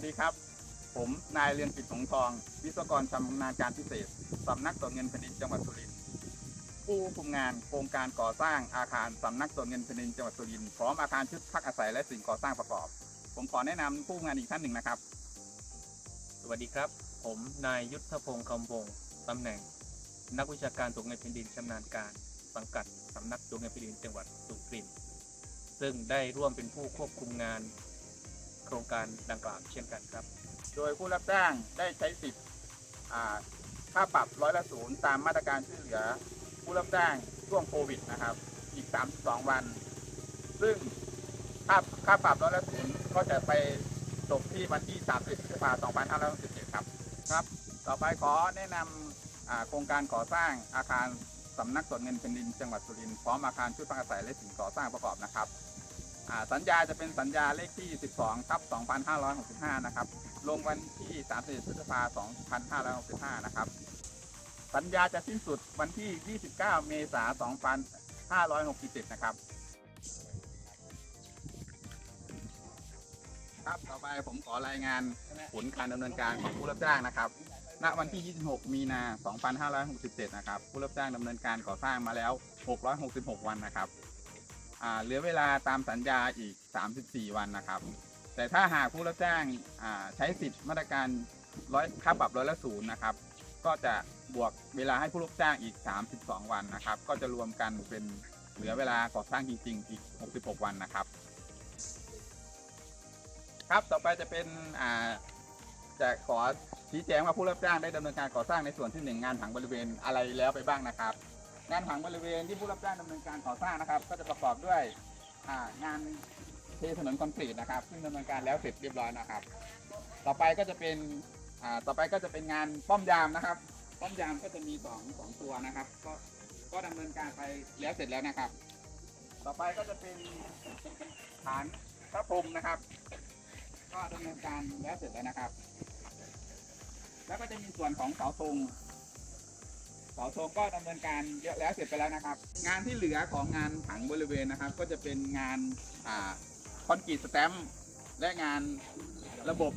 วัสดีครับ ผมนายเรียนปิดสงทอง วิศวกรชำนาญการพิเศษสำนักตรวจเงินแผ่นดินจังหวัดสุรินทร์ผู้คุมงานโครงการก่อสร้างอาคารสำนักตรวจเงินแผ่นดินจังหวัดสุรินทร์พร้อมอาคารชุดพักอาศัยและสิ่งก่อสร้างประกอบ ผมขอแนะนำผู้งานอีกท่านหนึ่งนะครับ สวัสดีครับ ผมนายยุทธพงศ์คำวงศ์ตำแหน่ง นักวิชาการตรวจเงินแผ่นดินชำนาญการสังกัดสำนักตรวจเงินแผ่นดินจังหวัดสุรินทร์ซึ่งได้ร่วมเป็นผู้ควบคุมงาน โครงการดังกล่าวเช่นกันครับ โดยผู้รับจ้างได้ใช้สิทธิ์ค่าปรับร้อยละศูนย์ตามมาตรการช่วยเหลือ ผู้รับจ้างช่วงโควิดนะครับ อีก 32 วัน ซึ่งค่าค่าปรับร้อยละศูนย์ก็จะไปจบที่วันที่30พฤษภาคม2567ครับครับ ต่อไปขอแนะนำโครงการก่อสร้างอาคารสำนักตรวจเงินแผ่นดินจังหวัดสุรินทร์พร้อมอาคารชุดพักอาศัยและสิ่งก่อสร้างประกอบนะครับ สัญญาจะเป็นสัญญาเลขที่ 12ทับ2565 นะครับ ลงวันที่ 31พฤษภาคม2565 นะครับ สัญญาจะสิ้นสุดวันที่ 29 เมษายน2567 นะครับ ครับต่อไปผมขอรายงานผลการดำเนินการของผู้รับจ้างนะครับ ณ วันที่ 26 มีนา 2567 นะครับ ผู้รับจ้างดำเนินการก่อสร้างมาแล้ว 666 วันนะครับ เหลือเวลาตามสัญญาอีก 34 วันนะครับ แต่ถ้าหากผู้รับจ้างใช้สิทธิ์มาตรการร้อยค่าปรับร้อยละศูนย์นะครับ ก็จะบวกเวลาให้ผู้รับจ้างอีก 32 วันนะครับ ก็จะรวมกันเป็นเหลือเวลาก่อสร้างจริง ๆ อีก 66 วันนะครับ ครับต่อไปจะเป็นจะขอชี้แจงว่าผู้รับจ้างได้ดำเนินการก่อสร้างในส่วนที่หนึ่งงานผังบริเวณอะไรแล้วไปบ้างนะครับ งานผังบริเวณที่ผู้รับจ้างดำเนินการก่อสร้างนะครับ ก็จะประกอบด้วยอ่างานเทถนนคอนกรีตนะครับ ซึ่งดำเนินการแล้วเสร็จเรียบร้อยนะครับ ต่อไปก็จะเป็นอ่าต่อไปก็จะเป็นงานป้อมยามนะครับ ป้อมยามก็จะมีสองสองตัวนะครับ ก็ก็ดำเนินการไปแล้วเสร็จแล้วนะครับ ต่อไปก็จะเป็นฐานพระพรหมนะครับ ก็ดำเนินการแล้วเสร็จแล้วนะครับ แล้วก็จะมีส่วนของเสาธง สาธงก็ดำเนินการเยอะแล้วเสร็จไปแล้วนะครับ งานที่เหลือของงานผังบริเวณนะครับ ก็จะเป็นงานคอนกรีตสแตมป์และงานระบบ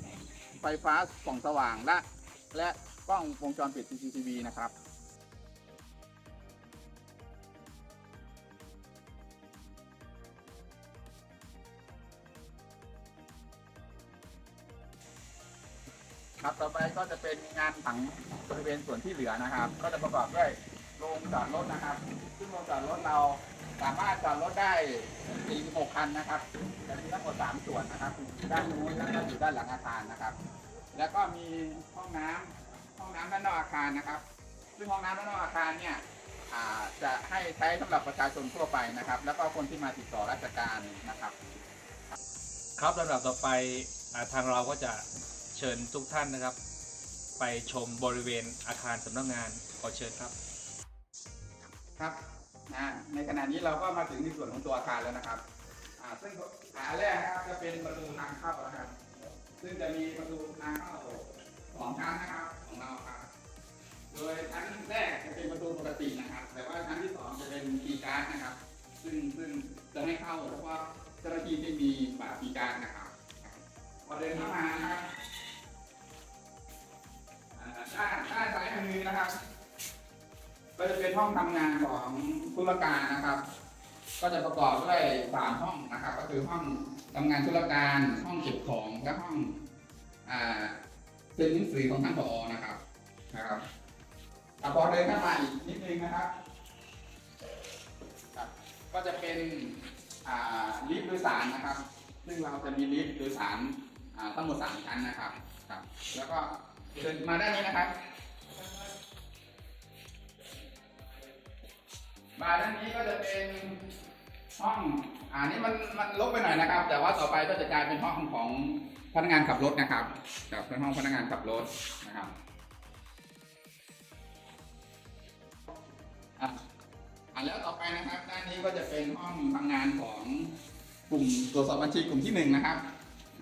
ไฟฟ้าส่องสว่างและและกล้องวงจรปิด CCTV นะครับครับต่อไปก็จะเป็นงานผัง บริเวณส่วนที่เหลือนะครับ ก็จะประกอบด้วยโรงจอดรถนะครับ ซึ่งโรงจอดรถเราสามารถจอดรถได้ 46 คันนะครับจะมีทั้งหมด 3 ส่วนนะครับ ด้านนู้นแล้วก็อยู่ด้านหลังอาคารนะครับ แล้วก็มีห้องน้ำห้องน้ำด้านนอกอาคารนะครับ ซึ่งห้องน้ำด้านนอกอาคารเนี่ยจะให้ใช้สำหรับประชาชนทั่วไปนะครับ แล้วก็คนที่มาติดต่อราชการนะครับ ครับลำดับต่อไปอทางเราก็จะเชิญทุกท่านนะครับ ไปชมบริเวณอาคารสำนักงานขอเชิญครับ ครับนะในขณะนี้เราก็มาถึงในส่วนของตัวอาคารแล้วนะครับอ่าซึ่งอันแรกนะครับจะเป็นประตูทางเข้านะครับ ซึ่งจะมีประตูทางเข้าสองชั้นนะครับของเราครับ ก็จะประกอบด้วยสามห้องนะครับ ก็คือห้องทำงานธุรการห้องเก็บของและห้องอ่าเซ็นหนังสือของท่านผอนะครับนะครับอะพอเดินเข้ามาอีกนิดนึงนะครับครับ ก็จะเป็นอ่าลิฟต์โดยสารนะครับ ซึ่งเราจะมีลิฟต์โดยสารอ่าทั้งหมดสามชั้นนะครับครับ แล้วก็เดินมาด้านนี้นะครับมาด้านนี้ก็จะเป็น ห้องอ่านี่มันมันลบไปหน่อยนะครับ แต่ว่าต่อไปก็จะกลายเป็นห้องของพนักงานขับรถนะครับครับเป็นห้องพนักงานขับรถนะครับอะอ่าแล้วต่อไปนะครับด้านนี้ก็จะเป็นห้องทำงานของกลุ่มตรวจสอบบัญชีกลุ่มที่หนึ่งนะครับ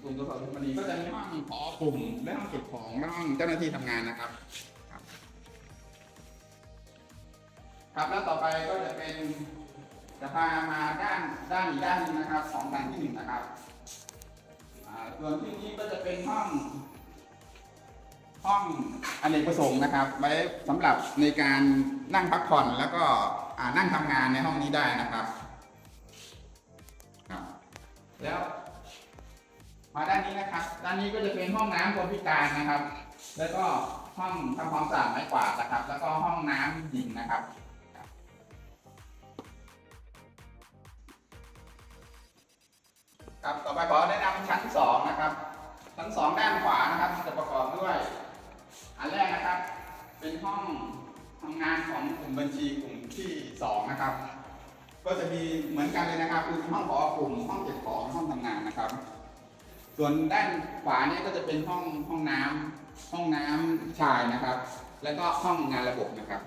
กลุ่มตรวจสอบบัญชีก็จะมีห้องพอกลุ่มและห้องเก็บของและห้องเจ้าหน้าที่ทำงานนะครับ ครับแล้วต่อไปก็จะเป็น จะพามาด้านด้านอีกด้านหนึงนะครับของทางที่หนึ่งนะครับอ่าส่วนที่นี้ก็จะเป็นห้อง ห้องอเนกประสงค์นะครับ ไว้สำหรับในการนั่งพักผ่อนแล้วก็อ่านั่งทำงานในห้องนี้ได้นะครับครับ แล้ว มาด้านนี้นะครับ ด้านนี้ก็จะเป็นห้องน้ำคนพิการนะครับ แล้วก็ห้องทำความสะอาดไม้กวาดนะครับ แล้วก็ห้องน้ำหญิงนะครับ ครับต่อไปขอแนะนำชั้นสองนะครับ ชั้นสองด้านขวานะครับจะประกอบด้วย อันแรกนะครับ เป็นห้องทำงานของกลุ่มบัญชีกลุ่มที่สองนะครับ ก็จะมีเหมือนกันเลยนะครับ คือห้องขอกลุ่มห้องเก็บของห้องทำงานนะครับ ส่วนด้านขวาเนี่ยก็จะเป็นห้องห้องน้ำห้องน้ำชายนะครับ แล้วก็ห้องงานระบบนะครับ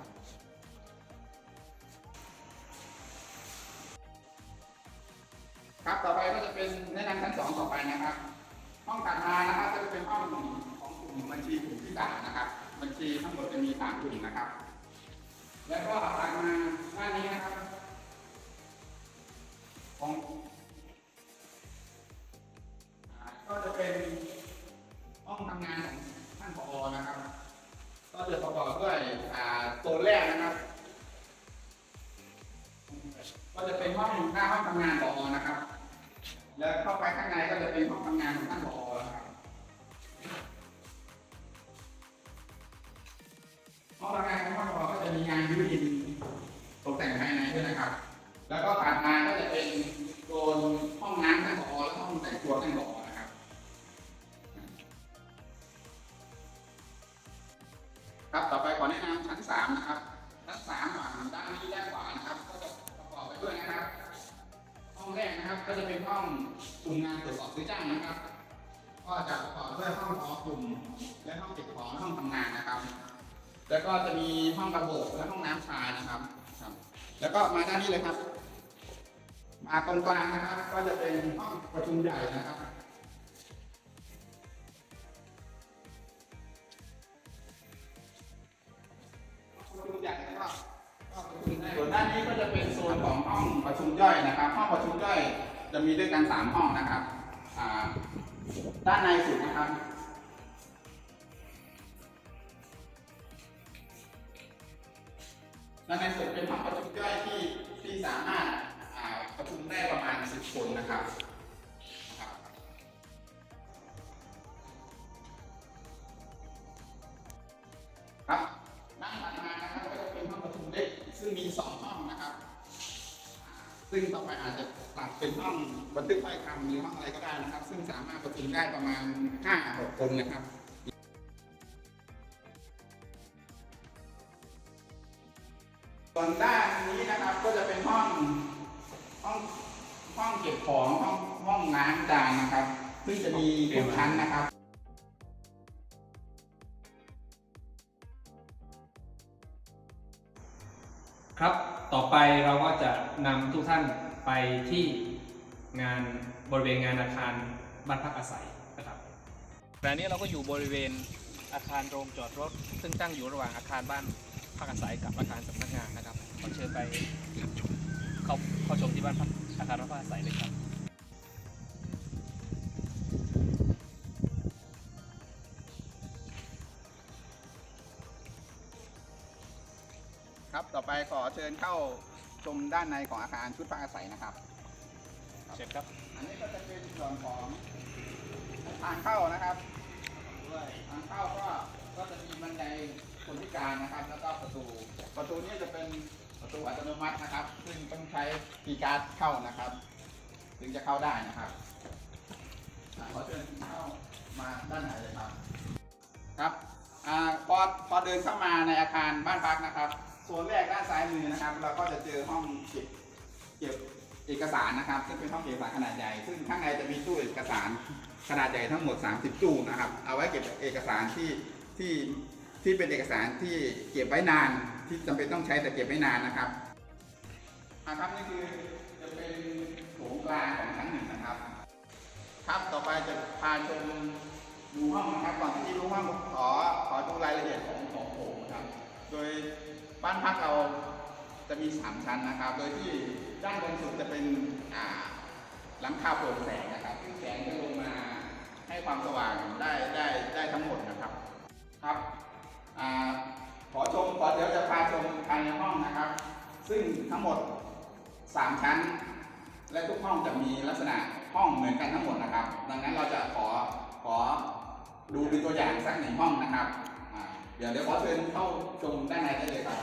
ครับต่อไปก็จะเป็นแนะนำชั้นสองต่อไปนะครับ ห้องถัดมานะครับก็จะเป็นห้องของกลุ่มบัญชีกลุ่มที่สามนะครับ บัญชีทั้งหมดจะมีสามกลุ่มนะครับ แล้วก็ถัดมาด้านนี้นะครับของก็จะเป็นห้องทำงานของท่านผอนะครับ ก็จะประกอบด้วยอ่าโซนแรกนะครับ ก็จะเป็นห้องหน้าห้องทำงานผอนะครับ แล้วเข้าไปข้างในก็จะเป็นห้องทำงานของท่านผอครับห้องทำงานของท่านผอก็จะมีงานวิวินตกแต่งภายในด้วยนะครับ แล้วก็ถัดมาก็จะเป็นโซนห้องน้ำท่านผอและห้องแต่งตัวท่านผอนะครับ ครับต่อไปขอแนะนำชั้นสามนะครับชั้นสามฝั่งด้านนี้ด้านขวานะครับ องแรกนะครับ ก็จะเป็นห้องกลุ่มงานตรวจสอบซื้อจ้างนะครับ ก็จะประกอบด้วยห้องขอกลุ่ม และห้องเก็บของและห้องทำงานนะครับ แล้วก็จะมีห้องระบบและห้องน้ำชานะครับครับ แล้วก็มาด้านนี้เลยครับ มาตรงกลางนะครับ ก็จะเป็นห้องประชุมใหญ่นะครับประชุมใหญ่ก็ก็ประชุมได้ส่วนด้านนี้ก็จะเป็นโซนของห้องประชุมย่อยนะครับห้องประ จะมีด้วยกันสามห้องนะครับด้านในสุดนะครับ ด้านในสุดเป็นห้องประชุมย่อยที่ที่สามารถประชุมได้ประมาณสิบคนนะครับครับด้านถัดมานะครับก็จะเป็นห้องประชุมเล็กซึ่งมีสองห้องนะครับ ซึ่งต่อไปอาจจะปรับเป็นห้องบันทึกถ้อยคำหรือห้องอะไรก็ได้นะครับ ซึ่งสามารถประชุมได้ประมาณห้าหกคนนะครับส่วนด้านนี้นะครับก็จะเป็นห้องห้องห้องเก็บของห้องห้องล้างจานนะครับ ซึ่งจะมีทุกชั้นนะครับครับ ต่อไปเราก็จะนำทุกท่านไปที่งานบริเวณงานอาคารบ้านพักอาศัยนะครับขณะนี้เราก็อยู่บริเวณอาคารโรงจอดรถ ซึ่งตั้งอยู่ระหว่างอาคารบ้านพักอาศัยกับอาคารสำนักงานนะครับขอเชิญไปเข้าเข้าชมที่บ้านพักอาคารบ้านพักอาศัยเลยครับ ต่อไปขอเชิญเข้าชมด้านในของอาคารชุดพักอาศัยนะครับเชิญครับ อันนี้ก็จะเป็นส่วนของทางเข้านะครับด้วยทางเข้าก็ก็จะมีบันไดคนพิการนะครับ แล้วก็ประตูประตูนี้จะเป็นประตูอัตโนมัตินะครับ ซึ่งต้องใช้คีย์การ์ดเข้านะครับ ถึงจะเข้าได้นะครับอ่าขอเชิญเข้ามาด้านไหนเลยครับ ครับอ่าพอพอเดินเข้ามาในอาคารบ้านพักนะครับ โซนแรกด้านซ้ายมือนะครับ เราก็จะเจอห้องเก็บเก็บเอกสารนะครับ ซึ่งเป็นห้องเอกสารขนาดใหญ่ ซึ่งข้างในจะมีตู้เอกสารขนาดใหญ่ทั้งหมด 30 ตู้นะครับ เอาไว้เก็บเอกสารที่ที่ที่เป็นเอกสารที่เก็บไว้นานที่จำเป็นต้องใช้แต่เก็บไว้นานนะครับอ่าครับนี่คือจะเป็นโถงกลางของชั้นหนึ่งนะครับ ครับต่อไปจะพาชมดูห้องนะครับก่อนที่จะดูห้องขอขอดูรายละเอียดของของโถงนะครับ โดย บ้านพักเราจะมีสามชั้นนะครับ โดยที่ด้านบนสุดจะเป็นหลังคาโปร่งแสงนะครับซึ่งแสงจะลงมาให้ความสว่างได้ได้ได้ทั้งหมดนะครับครับอขอชมขอเดี๋ยวจะพาชมภายในห้องนะครับ ซึ่งทั้งหมด 3 ชั้น และทุกห้องจะมีลักษณะห้องเหมือนกันทั้งหมดนะครับ ดังนั้นเราจะขอขอดูเป็นตัวอย่างสักหนึ่งห้องนะครับ ดี๋ยวเดี๋ยวขอเชิญเข้าชมด้านในได้เลยครับ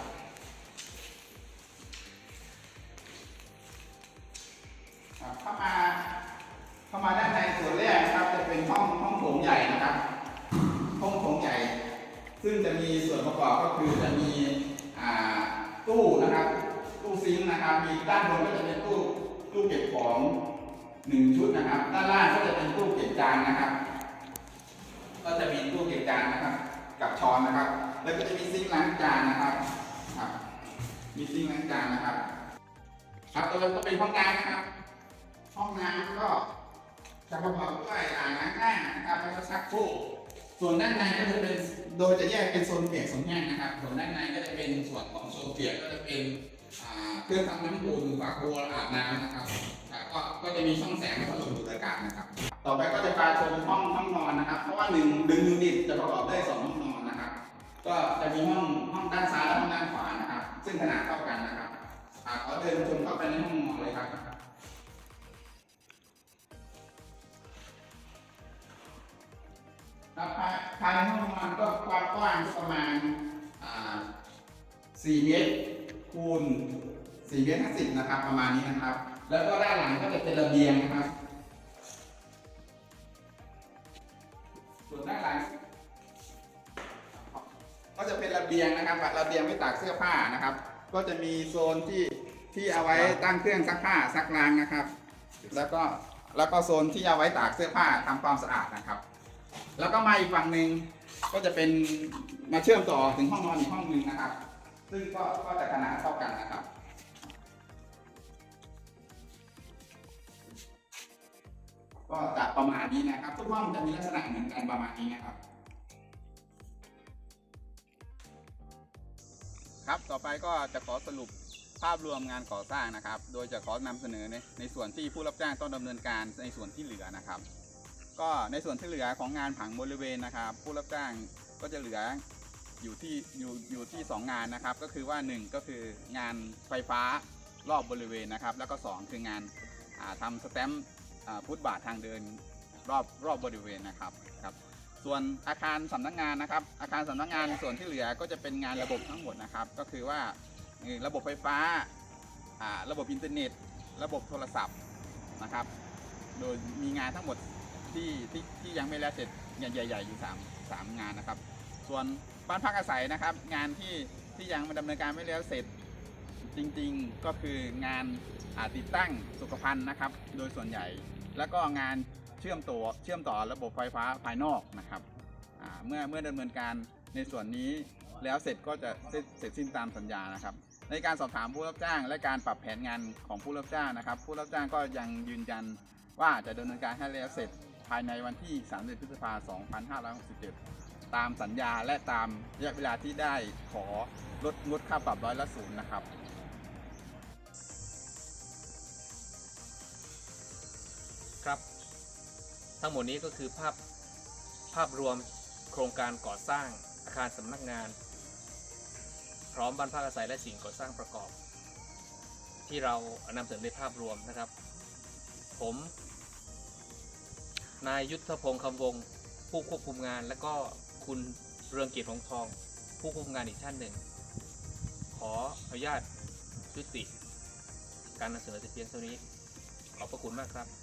เข้ามาเข้ามาด้านในส่วนแรกนะครับ จะเป็นห้องห้องโถงใหญ่นะครับ ห้องโถงใหญ่ ซึ่งจะมีส่วนประกอบก็คือจะมีตู้นะครับ ตู้ซิงค์นะครับ มีด้านบนก็จะเป็นตู้ตู้เก็บของหนึ่งชุดนะครับ ด้านล่างก็จะเป็นตู้เก็บจานนะครับ ก็จะมีตู้เก็บจานนะครับ กับช้อนนะครับ แล้วก็จะมีซิงค์ล้างจานนะครับครับ มีซิงค์ล้างจานนะครับ ครับตัวนี้ก็เป็นห้องน้ำนะครับ ห้องน้ำก็จะประกอบด้วยอ่างล้างหน้านะครับแล้วก็ชักโครกส่วนด้านในก็จะเป็นโดยจะแยกเป็นโซนเปียกโซนแห้งนะครับ ส่วนด้านในก็จะเป็นส่วนของโซนเปียกก็จะเป็นเครื่องทำน้ำอุ่นฝาครัวอาบน้ำนะครับก็ก็จะมีช่องแสงและพัดลมดูดอากาศนะครับ ต่อไปก็จะพาชมห้องห้องนอนนะครับ เพราะว่าหนึ่งดึงยูนิตจะประกอบด้วยสองห้องนอน ก็จะมีห้องห้องด้านซ้ายและห้องด้านขวานะครับ ซึ่งขนาดเท่ากันนะครับอ่าขอเดินชมเข้าไปในห้องนอนเลยครับ ครับภายภายในห้องนอนก็ความกว้างประมาณอ่า4เมตรคูณ4เมตร50นะครับ ประมาณนี้นะครับ แล้วก็ด้านหลังก็จะเป็นระเบียงนะครับ ก็จะมีโซนที่ที่เอาไว้ตั้งเครื่องซักผ้าซักล้างนะครับ แล้วก็แล้วก็โซนที่เอาไว้ตากเสื้อผ้าทำความสะอาดนะครับ แล้วก็มาอีกฝั่งหนึ่งก็จะเป็นมาเชื่อมต่อถึงห้องนอนอีกห้องหนึ่งนะครับ ซึ่งก็ก็จะขนาดเท่ากันนะครับก็จะประมาณนี้นะครับ ทุกห้องจะมีลักษณะเหมือนกันประมาณนี้นะครับ ครับต่อไปก็จะขอสรุปภาพรวมงานก่อสร้างนะครับ โดยจะขอนำเสนอในในส่วนที่ผู้รับจ้างต้องดำเนินการในส่วนที่เหลือนะครับ ก็ในส่วนที่เหลือของงานผังบริเวณนะครับ ผู้รับจ้างก็จะเหลืออยู่ที่อยู่อยู่ที่ 2 งานนะครับ ก็คือว่า 1 ก็คืองานไฟฟ้ารอบบริเวณนะครับ แล้วก็ 2 คืองานอ่าทำสแตมป์อ่าฟุตบาททางเดินรอบรอบบริเวณนะครับ ส่วนอาคารสำนักงานนะครับ อาคารสำนักงานส่วนที่เหลือก็จะเป็นงานระบบทั้งหมดนะครับ ก็คือว่าระบบไฟฟ้าระบบอินเทอร์เน็ต ระบบโทรศัพท์นะครับ โดยมีงานทั้งหมดที่ที่ที่ยังไม่แล้วเสร็จงานใหญ่ ๆ อยู่3 3งานนะครับ ส่วนบ้านพักอาศัยนะครับ งานที่ที่ยังดำเนินการไม่แล้วเสร็จจริงๆก็คืองานติดตั้งสุขภัณฑ์นะครับ โดยส่วนใหญ่แล้วก็งาน เชื่อมต่อเชื่อมต่อระบบไฟฟ้าภายนอกนะครับเมื่อเมื่อดำเนินการในส่วนนี้แล้วเสร็จก็จะเสร็จส,จสิ้นตามสัญญานะครับ ในการสอบถามผู้รับจ้าง และการปรับแผนงานของผู้รับจ้างนะครับ ผู้รับจ้างก็ยังยืนยันว่าจะดำเนินการให้แล้วเสร็จภายในวันที่ 30 พฤษภาคม 2567 ตามสัญญาและตามระยะเวลาที่ได้ขอลดงดค่าปรับร้อยละศูนย์นะครับ ทั้งหมดนี้ก็คือภาพภาพรวมโครงการก่อสร้างอาคารสำนักงาน พร้อมบ้านพักอาศัยและสิ่งก่อสร้างประกอบ ที่เรานำเสนอในภาพรวมนะครับ ผม นายยุทธพงศ์คำวงศ์ผู้ควบคุมงาน และก็คุณเรืองเกียรติหงทอง ผู้ควบคุมงานอีกท่านหนึ่ง ขออนุญาตยุติ การนำเสนอแต่เพียงเท่านี้ขอบพระคุณมากครับ